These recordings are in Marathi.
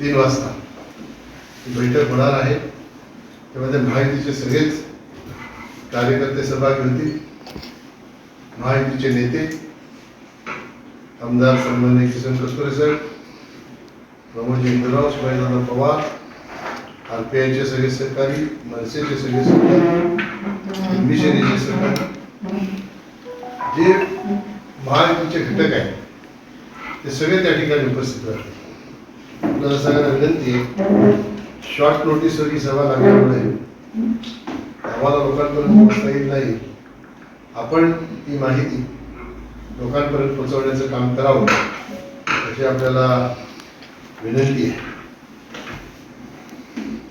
तीन वाजता. बैठक होणार आहे त्यामध्ये महायुतीचे सगळेच कार्यकर्ते सहभागी होतील. महायुतीचे नेते आमदार सन्मान्य किसन कस्तुरे सर प्रमोद इंदुराव शिवाजीदादा पवार आर पी आयचे सगळे सरकारी मनसेचे सगळे सरकारी मिशनीचे सहकारी. जे महायुतीचे घटक आहेत ते सगळे त्या ठिकाणी उपस्थित राहतात आपल्याला सगळ्यांना विनंती आहे शॉर्ट नोटीसवर ही सभा लागल्यामुळे आम्हाला लोकांपर्यंत पोहोचता येईल नाही. आपण ही माहिती लोकांपर्यंत पोहोचवण्याचं काम करावं अशी आपल्याला विनंती आहे.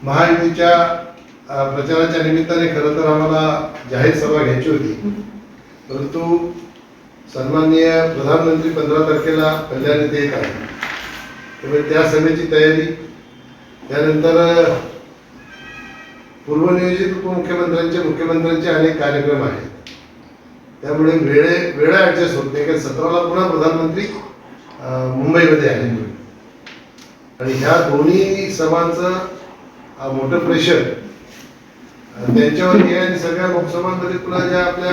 महायुतीच्या प्रचाराच्या निमित्ताने खरं तर आम्हाला जाहीर सभा घ्यायची होती परंतु सन्माननीय प्रधानमंत्री पंधरा तारखेला कल्याण येथे येत आहे त्यामुळे त्या सभेची तयारी. त्यानंतर पूर्वनियोजित उपमुख्यमंत्र्यांचे मुख्यमंत्र्यांचे अनेक कार्यक्रम आहेत. त्यामुळे वेळे वेळा ॲडजस्ट होत नाही. कारण सतराला पुन्हा प्रधानमंत्री मुंबईमध्ये आले आणि ह्या दोन्ही सभांचं मोठं प्रेशर त्यांच्यावर हे आणि सगळ्या लोकसभांमध्ये पुन्हा ज्या आपल्या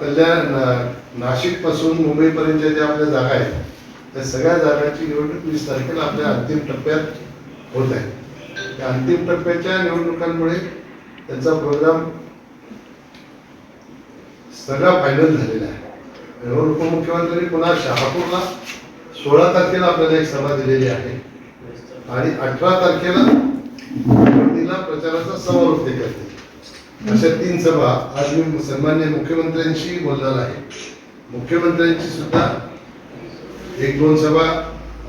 कल्याण नाशिकपासून मुंबईपर्यंतच्या ज्या आपल्या जागा आहेत त्या सगळ्या जागांची निवडणूक वीस तारखेला आपल्या अंतिम टप्प्यात होत आहे. त्या अंतिम टप्प्याच्या निवडणुकांमुळे त्यांचा प्रोग्राम सगळा फायनल झालेला आहे. म्हणून उपमुख्यमंत्री पुन्हा शहापूरला सोळा तारखेला आपल्याला एक सभा दिलेली आहे. आणि अठरा तारखेला निवडणुकीला प्रचाराचा समारोप ते करते अशा तीन सभा आज मी सन्मान्य मुख्यमंत्र्यांशी बोलणार आहे. मुख्यमंत्र्यांची सुद्धा एक दोन सभा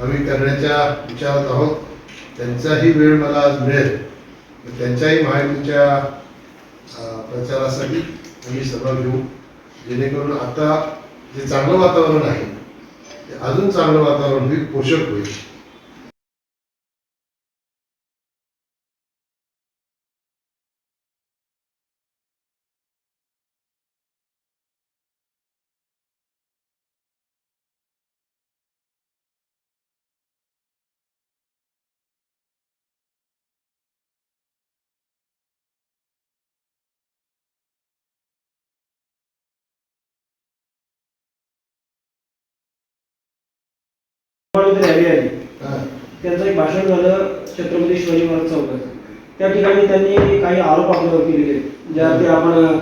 आम्ही करण्याच्या विचारात आहोत. त्यांचाही वेळ मला आज मिळेल. त्यांच्याही महायुतीच्या प्रचारासाठी आम्ही सभा घेऊ. जेणेकरून आता जे चांगलं वातावरण आहे ते अजून चांगलं वातावरण होईल पोषक होईल. रॅली आली. त्यांचं एक भाषण झालं छत्रपती शिवाजी महाराज चौकात. त्या ठिकाणी त्यांनी काही आरोप आपल्यावर केलेले आहेत. ज्या ते आपण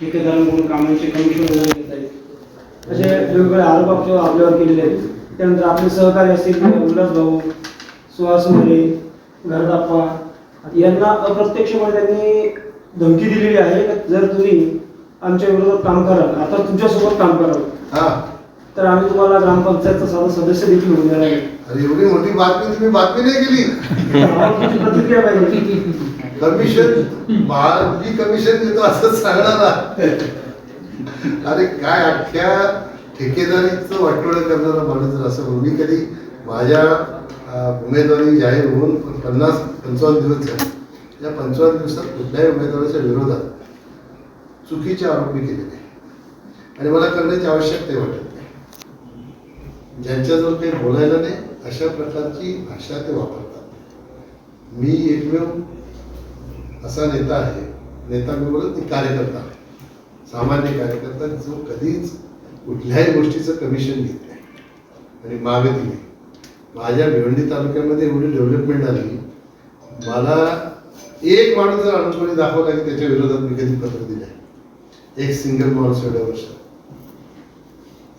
ठेकेदारांकडून कामांचे कमिशन घेत आहेत. असे वेगवेगळे आरोप आपल्यावर केलेले आहेत. त्यानंतर आपले सहकारी असतील उल्हास भाऊ सुहास मोरे घरदाप्पा यांना अप्रत्यक्षपणे त्यांनी धमकी दिलेली आहे. जर तुम्ही आमच्या विरोधात काम कराल आता तुमच्यासोबत काम कराल तर आम्ही तुम्हाला ग्रामपंचायतचा साधा सदस्य देखील होऊन आहे अरे एवढी मोठी बातमी तुम्ही बातमी नाही केली. प्रतिक्रिया पाहिजे कमिशन महाराजी कमिशन देतो असं सांगणारा अरे काय अख्ख्या ठेकेदारीचं वाटोळं करणारा माणूस जर असं मी कधी माझ्या उमेदवारी जाहीर होऊन पन्नास पंचावन्न दिवस झाले. या पंचावन्न दिवसात कुठल्याही उमेदवाराच्या विरोधात चुकीचे आरोप केलेले. आणि मला करण्याची आवश्यकता वाटत. ज्यांच्याजवळ काही बोलायला नाही अशा प्रकारची भाषा ते वापरतात. मी एकमेव असा नेता आहे. नेता मी बोलत मी कार्यकर्ता आहे. सामान्य कार्यकर्ता जो कधीच कुठल्याही गोष्टीचं कमिशन घेत नाही. आणि मागत नाही. माझ्या भिवंडी तालुक्यामध्ये एवढी डेव्हलपमेंट आली. मला एक माणूस जर आणून दाखवला की त्याच्या विरोधात मी कधी पत्र दिलं आहे एक सिंगल माणूस एवढ्या वर्षात.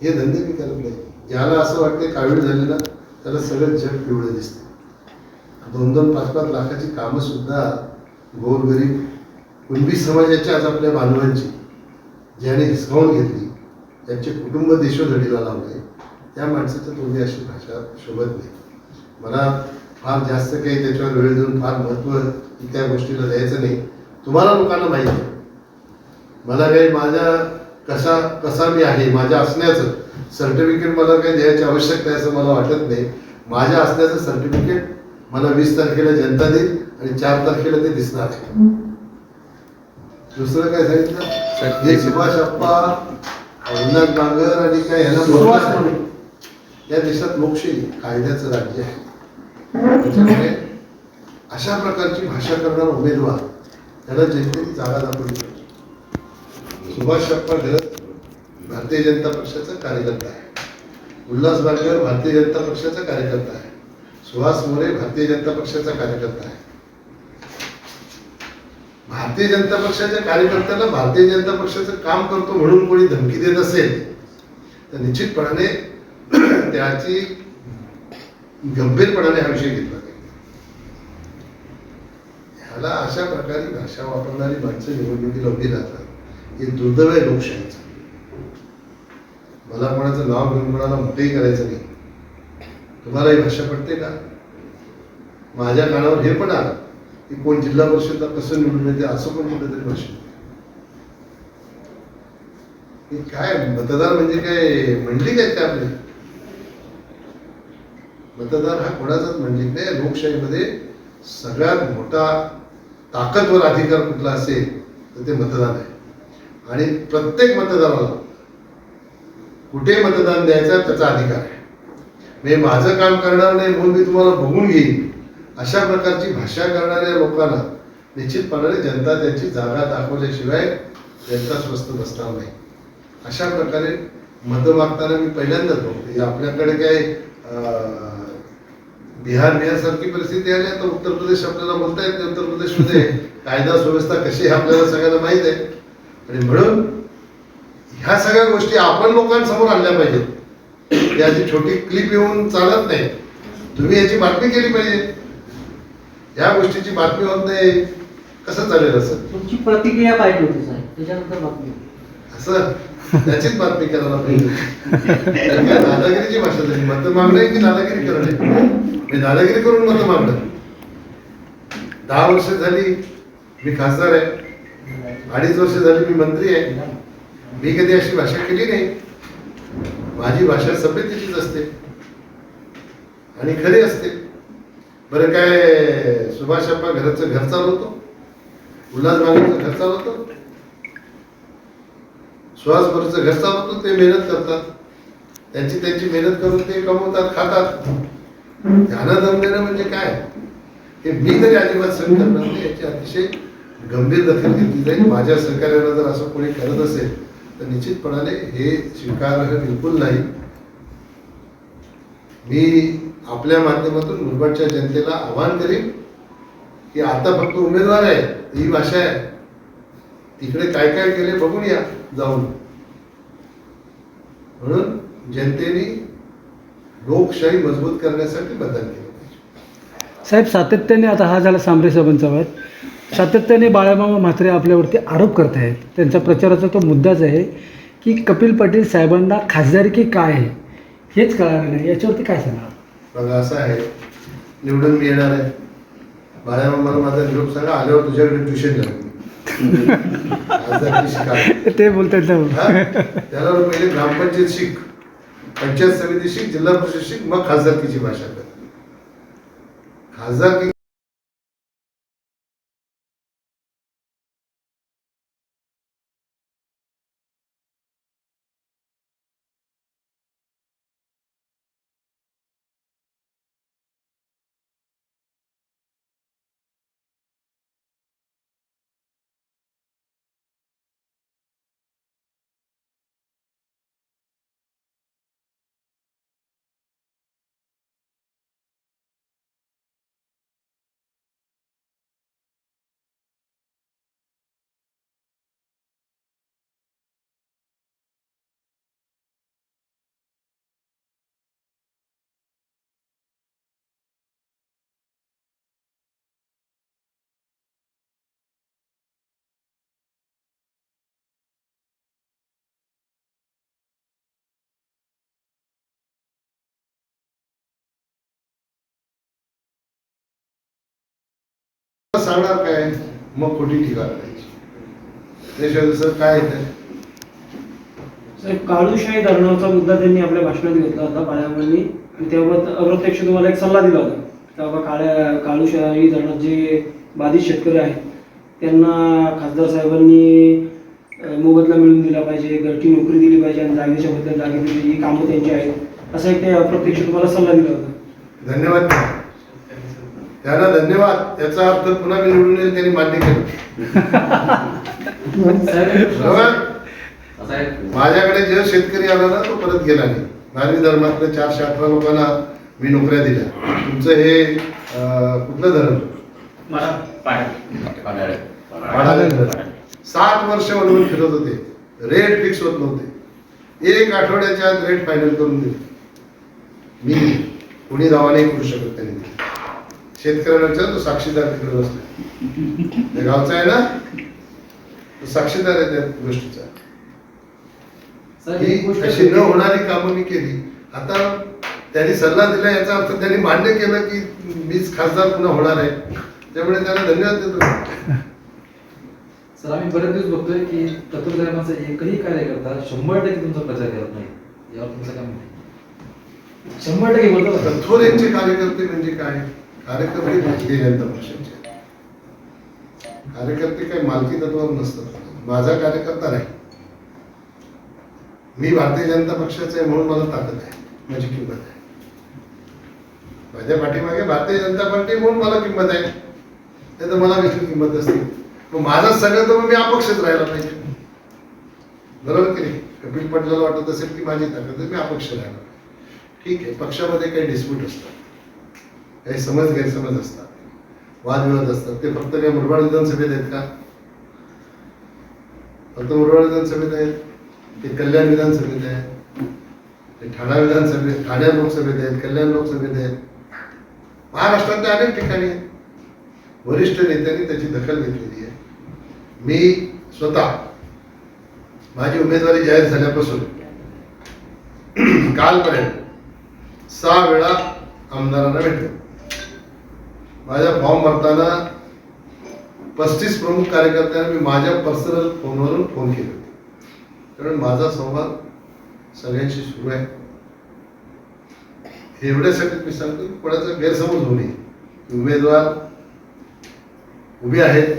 हे धंदे मी करत नाही. ज्याला असं वाटते कावीळ झालेला त्याला सगळं जग पिवळं दिसते दोन दोन पाच पाच लाखाची कामं सुद्धा गोरगरीब कुणबी समाजाच्या आज आपल्या बांधवांची ज्याने हिसकावून घेतली त्यांचे कुटुंब देशोधडीला लावले त्या माणसाचं तोंडी अशी भाषा शोभत नाही. मला फार जास्त काही त्याच्यावर वेळ देऊन फार महत्त्व त्या गोष्टीला द्यायचं नाही. तुम्हाला लोकांना माहिती आहे. मला काही माझ्या कसा कसा मी आहे माझ्या असण्याचं सर्टिफिकेट मला काही द्यायची आवश्यकता आहे असं मला वाटत नाही. माझ्या असण्याचं सर्टिफिकेट मला वीस तारखेला जनता देईल आणि चार तारखेला ते दिसणार आहे. दुसरं काय सांगितलं? हे सुभाष अप्पा अविनाश बांगर आणि काय सुहास बोलणार मोरे. या देशात लोकशाही कायद्याचं राज्य आहे. त्याच्यामुळे अशा प्रकारची भाषा करणारा उमेदवार त्याला जनतेने जागा दाखवली. सुभाष अप्पा घरत भारतीय जनता पक्षाचा कार्यकर्ता आहे. उल्हास बांगर भारतीय जनता पक्षाचा कार्यकर्ता आहे. सुहास मोरे भारतीय जनता पक्षाचा कार्यकर्ता आहे. भारतीय जनता पक्षाच्या कार्यकर्त्याला भारतीय जनता पक्षाचं काम करतो म्हणून कोणी धमकी देत असेल तर निश्चितपणाने त्याची गंभीरपणाने हा विषय घेतला पाहिजे ह्याला अशा प्रकारे भाषा वापरणारी माणसं निवडणुकीला उभी राहतात. ही दुर्दैव आहे लोकशाहीचं. मला कोणाचं नाव घेऊन कोणाला मोठेही करायचं नाही. तुम्हाला ही भाषा पडते का? माझ्या कानावर हे पण आलं की कोण जिल्हा परिषदला कसं निवडून येते असं पण कुठेतरी भाषण काय मतदार म्हणजे काय मंडलिक काय का आपले? मतदार हा कोणाचाच म्हणजे नाही लोकशाहीमध्ये सगळ्यात मोठा ताकदवर अधिकार कुठला असेल तर ते मतदान आहे. आणि प्रत्येक मतदाराला कुठे मतदान द्यायचा त्याचा अधिकार आहे. मी माझं काम करणार नाही म्हणून मी तुम्हाला बघून घेईन. अशा प्रकारची भाषा करणाऱ्या लोकांना निश्चितपणाने जनता त्यांची जागा दाखवल्याशिवाय जनता स्वस्त बसणार नाही. अशा प्रकारे मतं मागताना मी पहिल्यांदाच बघतो. हे आपल्याकडे काय बिहार बिहार सारखी परिस्थिती आली आता उत्तर प्रदेश आपल्याला बोलता येत उत्तर प्रदेशमध्ये कायदा सुव्यवस्था कशी आहे आपल्याला सगळ्यांना माहीत आहे. आणि म्हणून ह्या सगळ्या गोष्टी आपण लोकांसमोर आणल्या पाहिजेत. याची छोटी क्लिप येऊन चालत नाही. तुम्ही याची बातमी केली पाहिजे. या गोष्टीची बातमी होत नाही. कसं चालेल असं? तुमची प्रतिक्रिया पाहिजे होती साहेब. त्याच्यानंतर बातमी असं? त्याचीच बातमी करायला पाहिजे. दादागिरीची भाषा झाली. मत मागणं की दादागिरी करणे? मी दादागिरी करून मत मागणं. दहा वर्ष झाली मी खासदार आहे. अडीच वर्ष झाली मी मंत्री आहे. मी कधी अशी भाषा केली नाही. माझी भाषा सभ्यतेचीच असते. आणि खरी असते. बरं काय सुभाष अप्पा घराचं घर चालवतो उल्हास बागेचं घर चालवतो सुहास बरोचं घर चालवतो ते मेहनत करतात. त्यांची त्यांची मेहनत करून ते कमवतात खातात. त्यांना दम देणं म्हणजे काय? हे मी तरी अजिबात सहन करणार नाही याची अतिशय गंभीर दखल घेतली जाईल. माझ्या सहकार्याला जर असं कोणी करत असेल तर निश्चितपणाने हे स्वीकारार्ह बिलकुल नाही. मी आपल्या माध्यमातून मुरबाडच्या जनतेला आवाहन करेन की आता फक्त उमेदवार आहे ही भाषा आहे. तिकडे काय काय केले बघून या जाऊन. म्हणून जनतेने लोकशाही मजबूत करण्यासाठी बदल केलं साहेब सातत्याने आता हा झाला सांबरे साहेबांचा वाद. सातत्याने बाळामामा म्हात्रे आपल्यावरती आरोप करत आहेत. त्यांचा प्रचाराचा तो मुद्दाच आहे की कपिल पाटील साहेबांना खासदारकी काय आहे? हेच कळणार नाही. याच्यावरती काय सांगणार? बघा असं आहे. निवडून मी येणार आहे. बाळ्या मला माझा निरोप सांगा. आल्यावर तुझ्याकडे ट्युशन शिका ते बोलतात? त्याला पहिले ग्रामपंचायत शिक. पंचायत समिती शिक जिल्हा परिषद शिक मग खासदारकीची भाषा कर. खासदारकी सांगणार काय? मग खोटी टीका करायची त्याशिवाय दुसरं काय येतं काळूशाही धरणाचा मुद्दा त्यांनी आपल्या भाषणात घेतला होता पाण्यावरनी त्याबाबत अप्रत्यक्ष तुम्हाला एक सल्ला दिला होता. का बाबा काळ्या काळूशाही धरणात जे बाधित शेतकरी आहेत त्यांना खासदार साहेबांनी मोबदला मिळवून दिला पाहिजे घरची नोकरी दिली पाहिजे आणि जागेच्या बद्दल जागे दिली ही कामं त्यांची आहेत असा एक ते अप्रत्यक्ष तुम्हाला सल्ला दिला होता. धन्यवाद. त्यांना धन्यवाद. त्याचा अर्थ पुन्हा मी निवडून येईल त्यांनी मान्य केलं. माझ्याकडे जे शेतकरी आला ना तो परत गेला नाही. नारळी धर्मातल्या चारशे अठरा लोकांना मी नोकऱ्या दिल्या. तुमचं हे कुठलं धरण? सात वर्ष वळवून फिरत होते. रेट फिक्स होत नव्हते. एक आठवड्याच्या आत रेट फायनल करून दिले. मी कुणी दावा नाही करू शकत त्यांनी. शेतकऱ्यांना विचार तो साक्षीदार तिकडे बसला. गावचा आहे ना? तो साक्षीदार आहे त्या गोष्टीचा. सर ही एक गोष्ट अशी न होणारी कामं मी केली. आता त्यांनी सल्ला दिला याचा अर्थ त्यांनी मान्य केलं की मीच खासदार पुन्हा होणार आहे. त्यामुळे त्यांना धन्यवाद देतो. सर आम्ही बरेच दिवस बघतोय की तत्व धर्माचा एकही कार्यकर्ता शंभर टक्के तुमचा प्रचार करत नाही. यावर तुमचं आहे? शंभर टक्के बोलतो. यांचे कार्यकर्ते म्हणजे काय? कार्यकर्ते भारतीय जनता पक्षाचे कार्यकर्ते काही मालकी तत्वावर नसतात. माझा कार्यकर्ता नाही. मी भारतीय जनता पक्षाचा आहे म्हणून मला ताकद आहे. माझी किंमत आहे. माझ्या पाठीमागे भारतीय जनता पार्टी म्हणून मला किंमत आहे. नाही तर मला कसली किंमत असते? मग माझं सगळं तर मी अपक्षच राहायला पाहिजे. बरोबर की नाही? कपिल पटेलला वाटत असेल की माझी ताकद आहे मी अपक्ष राहायला ठीक आहे पक्षामध्ये काही डिस्प्यूट असतात. काही समज गैरसमज असतात. वादविवाद असतात. ते फक्त काय मुरबाड विधानसभेत आहेत का? फक्त मुरबाड विधानसभेत आहेत? ते कल्याण विधानसभेत आहे ते ठाणा विधानसभेत ठाणे लोकसभेत आहेत कल्याण लोकसभेत आहेत? महाराष्ट्रातल्या अनेक ठिकाणी वरिष्ठ नेत्यांनी त्याची दखल घेतलेली आहे. मी स्वतः माझी उमेदवारी जाहीर झाल्यापासून कालपर्यंत सहा वेळा आमदारांना भेटलो. माझ्या फॉर्म भरताना पस्तीस प्रमुख कार्यकर्त्यांना मी माझ्या पर्सनल फोनवरून फोन केले होते. कारण माझा संवाद सगळ्यांशी सुरू आहे. हे एवढ्यासाठी मी सांगतो की कोणाचा गैरसमज होऊ नये. उमेदवार उभे आहेत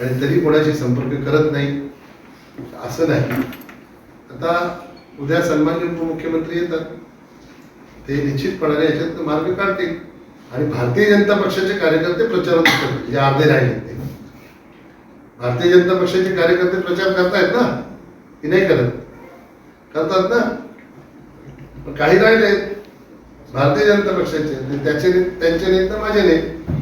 आणि तरी कोणाशी संपर्क करत नाही. असं नाही. आता उद्या सन्मान्य उपमुख्यमंत्री येतात. ते निश्चितपणाने याच्यात मार्ग काढतील. आणि भारतीय जनता पक्षाचे कार्यकर्ते प्रचारात उतरतील जे अर्धे राहिले ते. भारतीय जनता पक्षाचे कार्यकर्ते प्रचार करतायत ना? की नाही करत? करतात ना? पण काही राहिले. भारतीय जनता पक्षाचे. त्याचे ने- त्यांचे नेते माझे नेते.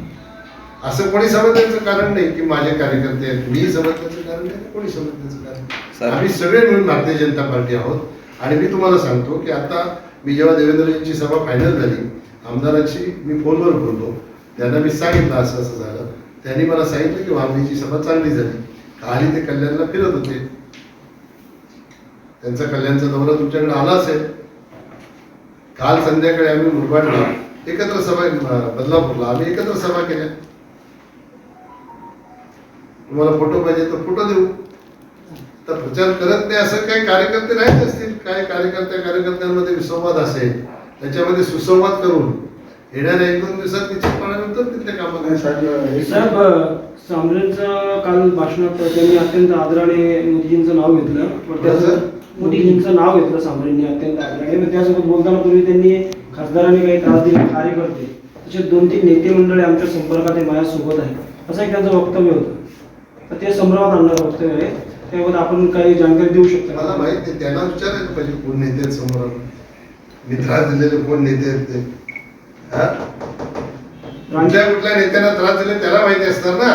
असं कोणी समजण्याचं कारण नाही की माझे कार्यकर्ते आहेत. मी समजण्याचं कारण नाही कोणी समजण्याचं कारण नाही. आम्ही सगळे मिळून भारतीय जनता पार्टी आहोत. आणि मी तुम्हाला सांगतो की आता मी जेव्हा देवेंद्रजींची सभा फायनल झाली आमदारांशी मी फोनवर बोललो. त्यांना मी सांगितलं असं असं झालं. त्यांनी मला सांगितलं की वामनीची सभा चांगली झाली. खाली ते कल्याणला फिरत होते. त्यांचा कल्याणचा दौरा तुमच्याकडे आला असेल. काल संध्याकाळी आम्ही मुरबाडला एकत्र सभा बदलापूरला आम्ही एकत्र सभा केल्या. तुम्हाला फोटो पाहिजे तर फोटो देऊ. तर प्रचार करत नाही असं काही कार्यकर्ते राहत असतील. काही कार्यकर्त्या कार्यकर्त्यांमध्ये विसंवाद असेल. त्याच्यामध्ये सुसंवाद करून येणाऱ्या एक दोन दिवसात निश्चितपणानंतर तिथल्या कामाला साहेब सांबरेंचं काल भाषणात त्यांनी अत्यंत आदराने मोदीजींचं नाव घेतलं. पण त्याचं मोदीजींचं नाव घेतलं सांबरेंनी अत्यंत आदराने त्यासोबत बोलताना पूर्वी त्यांनी खासदारांनी काही त्रास दिले कार्यकर्ते. तसे दोन तीन नेते मंडळी आमच्या संपर्कात आहे माझ्यासोबत आहे. असं एक त्यांचं वक्तव्य होतं. तर ते संभ्रमात आणणारं वक्तव्य आहे. त्याबाबत आपण काही जानकारी देऊ शकतो मला माहीत नाही त्यांना विचारायला पाहिजे कोण नेते आहेत समोर मी त्रास दिलेले कोण नेते आहेत ते? हा? कुठल्या कुठल्या नेत्यांना त्रास दिले त्याला माहिती असणार ना?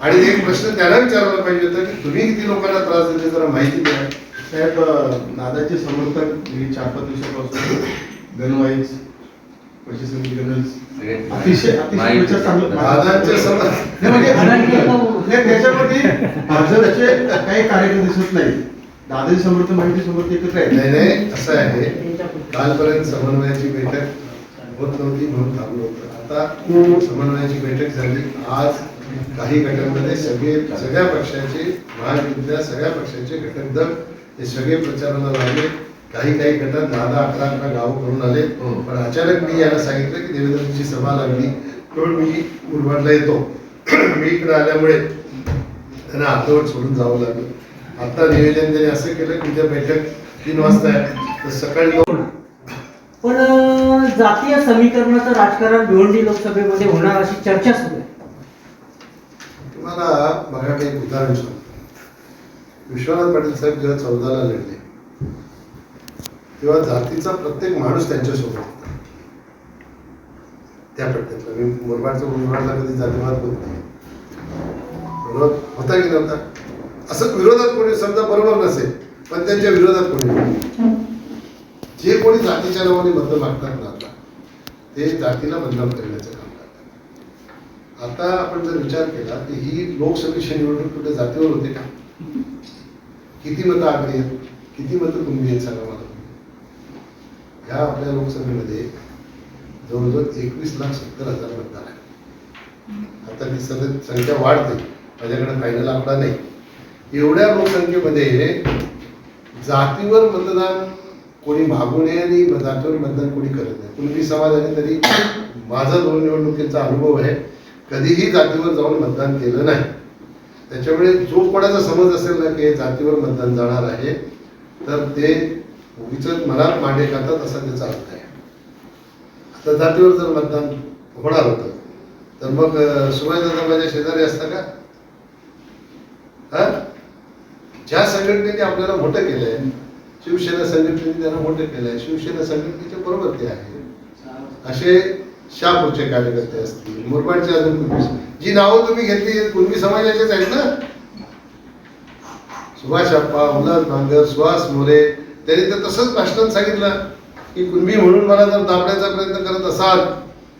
आणि एक प्रश्न त्याला विचारायला पाहिजे होता की तुम्ही किती लोकांना त्रास दिले जरा माहिती द्या. साहेब दादाचे समर्थक मी चार पाच दिवसापासून नाही, म्हणजे त्याच्यामध्ये भाजपचे काही कार्यक्रम दिसत नाही दादाचे समर्थ माहिती समर्थ एकत्र नाही आहे नाही असं आहे. कालपर्यंत समन्वयाची बैठक होत नव्हती म्हणून थांबलो होतं. आता समन्वयाची बैठक झाली. आज काही गटांमध्ये सगळे सगळ्या पक्षाचे महायुतीतल्या सगळ्या पक्षाचे घटक दल हे सगळे प्रचाराला लागले. काही काही गटात दहा दहा अकरा अकरा गावं करून आले. पण अचानक मी याला सांगितलं की देवेंद्रजींची सभा लागली. म्हणून मी मुरबाडला येतो. मी इकडे आल्यामुळे त्यांना अर्धवट सोडून जावं लागलं. आता नियोजन त्यांनी असं केलं की उद्या बैठक तीन वाजता आहे. तर सकाळी नऊ पण जातीय समीकरणाचं राजकारण भिवंडी लोकसभेमध्ये होणार अशी चर्चा सुरू आहे. तुम्हाला बघा काही उदाहरण सांगतो. विश्वनाथ पाटील साहेब जेव्हा चौदाला लढले तेव्हा जातीचा प्रत्येक माणूस त्यांच्यासोबत होता. त्या मी मुरबाडचा मुरबाडला कधी जातीवाद होत नाही. होता की नव्हता? असं विरोधात कोणी समजा बरोबर नसेल पण त्यांच्या विरोधात कोणी जे कोणी जातीच्या नावाने मतं मागतात ना आता ते जातीला बदनाम करण्याचं काम करतात. आता आपण जर विचार केला की ही लोकसभेची निवडणूक कुठे जातीवर होते का? किती मतं आगरी आहेत? किती मतं तुम्ही आहेत सांगा मला ह्या आपल्या लोकसभेमध्ये जवळजवळ एकवीस लाख सत्तर हजार मतदार आहे. आता ती सतत संख्या वाढते. माझ्याकडे फायनल आकडा नाही. एवढ्या लोकसंख्येमध्ये जातीवर मतदान कोणी भागू नये आणि जातीवर मतदान कोणी करत नाही. कुणबी समाजाने तरी माझा दोन निवडणुकीचा अनुभव आहे कधीही जातीवर जाऊन मतदान केलं नाही. त्याच्यामुळे जो कोणाचा समज असेल ना की जातीवर मतदान जाणार आहे तर ते उगीच मनात मांडे खातात असा त्याचा अर्थ आहे. आता जातीवर जर मतदान होणार होतं तर मग सुभाषदादा माझ्या शेजारी असता का? हा? ज्या संघटनेने आपल्याला मोठं केलंय शिवसेना संघटनेने त्यांना मोठं केलंय शिवसेना संघटनेच्या बरोबर ते आहे. असे शहापूरचे कार्यकर्ते असतील मुरबाडचे अजून कुणबी जी नावं तुम्ही घेतली कुणबी समाजाचेच आहेत ना? सुभाष अप्पा उल्हास भांगर सुहास मोरे त्यांनी तर तसंच भाषणात सांगितलं की कुणबी म्हणून मला जर दाबण्याचा प्रयत्न करत असाल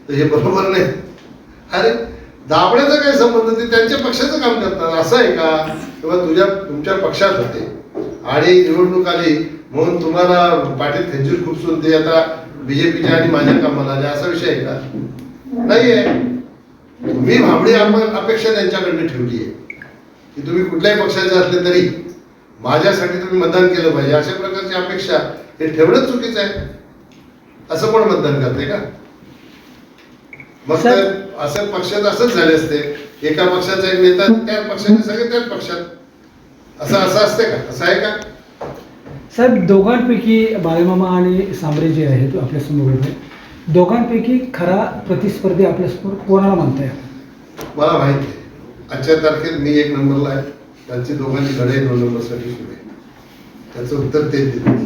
तर हे बरोबर नाही. अरे दाबण्याचा काही संबंध ते त्यांच्या पक्षाचं काम करतात. असं आहे का? किंवा तुझ्या तुमच्या पक्षात होते. आणि निवडणूक आली म्हणून तुम्हाला पाटील खंजीर खूप ते आता बीजेपीच्या आणि माझ्या कामाला आले असा विषय आहे का? नाहीये. मी भांबडी अप- अपेक्षा त्यांच्याकडनं ठेवली आहे. की तुम्ही कुठल्याही पक्षाचे असले तरी माझ्यासाठी तुम्ही मतदान केलं पाहिजे. अशा प्रकारची अपेक्षा हे ठेवणंच चुकीचं आहे. असं कोण मतदान करते का? मग तर असं पक्षात असंच झाले असते. एका पक्षाचा एक नेता त्या पक्षाचे सगळे त्याच पक्षात. असं असं असते का? असं आहे का? साहेब दोघांपैकी बाळेमामा आणि सांबरे जे आहेत आपल्यासमोर उभे दोघांपैकी खरा प्रतिस्पर्धी आपल्यासमोर कोणाला मानताय मला माहिती आहे. आजच्या तारखेत मी एक नंबरला आहे. त्यांची दोघांची लढाई दोन नंबरसाठी सुरू आहे. त्याचं उत्तर तेच दिलं.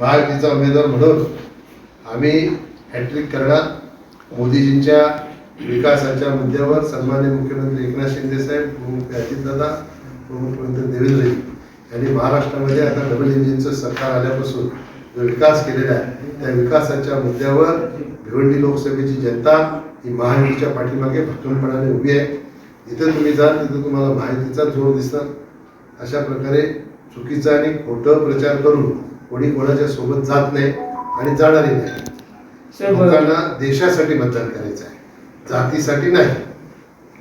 महायुतीचा उमेदवार म्हणून आम्ही हॅट्रिक करणार. मोदीजींच्या विकासाच्या मुद्द्यावर सन्मान्य मुख्यमंत्री एकनाथ शिंदे साहेब प्रमुख अजितदादा मुख्यमंत्री देवेंद्रजी यांनी महाराष्ट्रामध्ये आता डबल इंजिनचं सरकार आल्यापासून जो विकास केलेला आहे त्या विकासाच्या मुद्द्यावर भिवंडी लोकसभेची जनता ही महायुतीच्या पाठीमागे भक्कमपणाने उभी आहे. इथं तुम्ही जाल तिथं तुम्हाला महायुतीचा जोर दिसणार. अशा प्रकारे चुकीचा आणि खोटं प्रचार करून कोणी कोणाच्या सोबत जात नाही आणि जाणारही नाही. लोकांना देशासाठी मतदान करायचं आहे. जातीसाठी नाही.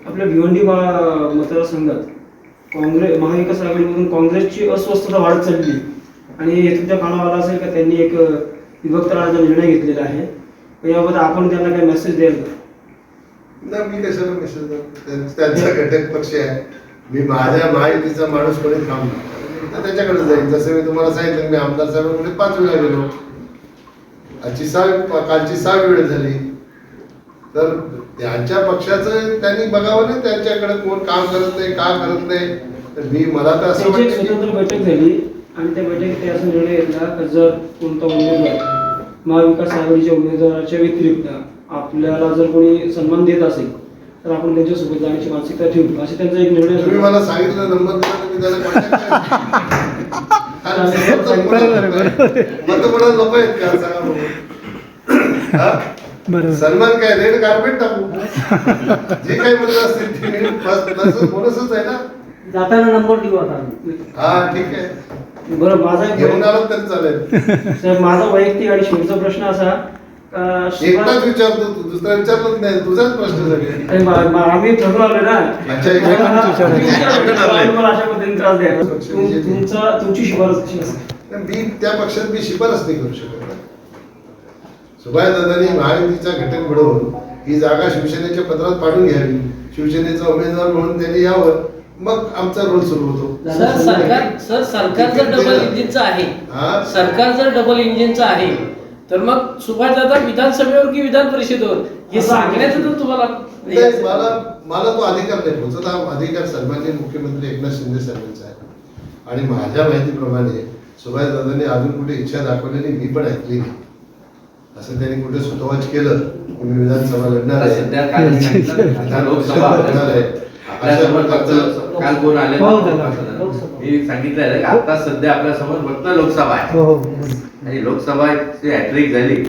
आपल्या भिवंडी मतदारसंघात काँग्रेस महाविकास आघाडीमधून काँग्रेसची अस्वस्थता वाढत चालली. आणि कानावर आला असेल का त्यांनी एक विभक्त राहण्याचा निर्णय घेतलेला आहे. याबद्दल आपण त्यांना काही मेसेज द्याल का? ना मी कशाला मेसेज त्यांचा घटक पक्ष आहे. मी माझ्या महायुतीचा माणूस कोणी काम तर त्याच्याकडे जाईल जसं मी तुम्हाला सांगितलं मी आमदार साहेबांकडे पाच वेळा गेलो. आजची सहा कालची सहा वेळ झाली. तर त्यांच्या पक्षाचं त्यांनी बघावं ना त्यांच्याकडे कोण काम करत नाही का करत नाही. तर मी मला तर असं वाटतं स्वतंत्र बैठक झाली आणि त्या बैठकीत ते असा निर्णय घेतला का जर कोणता उमेदवार महाविकास आघाडीच्या उमेदवाराच्या व्यतिरिक्त आपल्याला जर कोणी सन्मान देत असेल तर आपण त्यांच्यासोबत जाण्याची मानसिकता ठेवू. असे त्यांचा एक निर्णय तुम्ही. मला सांगितलं नंबर दिला मी त्याला contact बरोबर, केला. मग कोणाला नको आहेत का सांगा बघू. हा? बरोबर सन्मान काय रेड कार्पेट टाकू जे काही म्हणत असतील ते बोनसच आहे ना जाताना नंबर देऊ आता. हा ठीक आहे बरं माझा एक घेऊन आलो तरी चालेल साहेब माझा वैयक्तिक आणि शेवटचा प्रश्न असा एकटाच विचारतो तू दुसरा विचारलंच नाही. तुझाच प्रश्न मा- आम्ही ना. अच्छा, अशा पद्धतीने त्रास तुमचा तुमची शिफारस कशी असेल मी त्या पक्षात मी शिफारस नाही करू शकत. ना. सुभाषदादांनी महायुतीचा घटक मिळवून ही जागा शिवसेनेच्या पत्रात पाडून घ्यावी. शिवसेनेचा उमेदवार म्हणून त्यांनी यावं. मग आमचा रोल सुरू होतो. सर सरकार सर सरकार जर डबल इंजिनचं आहे. हा? सरकार जर डबल इंजिनचं आहे तर मग सुभाषदादा विधानसभेवर की विधान परिषदेवर? हे सांगण्याचं तर तुम्हाला नाही, मला मला तो अधिकार नाही. पोहोचत हा अधिकार सन्मान्य मुख्यमंत्री एकनाथ शिंदे साहेबांचा आहे. आणि माझ्या माहितीप्रमाणे सुभाष दादांनी अजून कुठे इच्छा दाखवलेली मी पण ऐकली नाही. असं त्यांनी कुठे सुतवाच केलं की मी विधानसभा लढणार आहे. सध्या काल मी सांगितलं, आता लोकसभा लढणार आहे. समोर फक्त काल कोण आले हो, लोकसभा. मी सांगितलं की आता सध्या आपल्यासमोर फक्त लोकसभा आहे हो हो. आणि लोकसभा हॅट्रिक झाली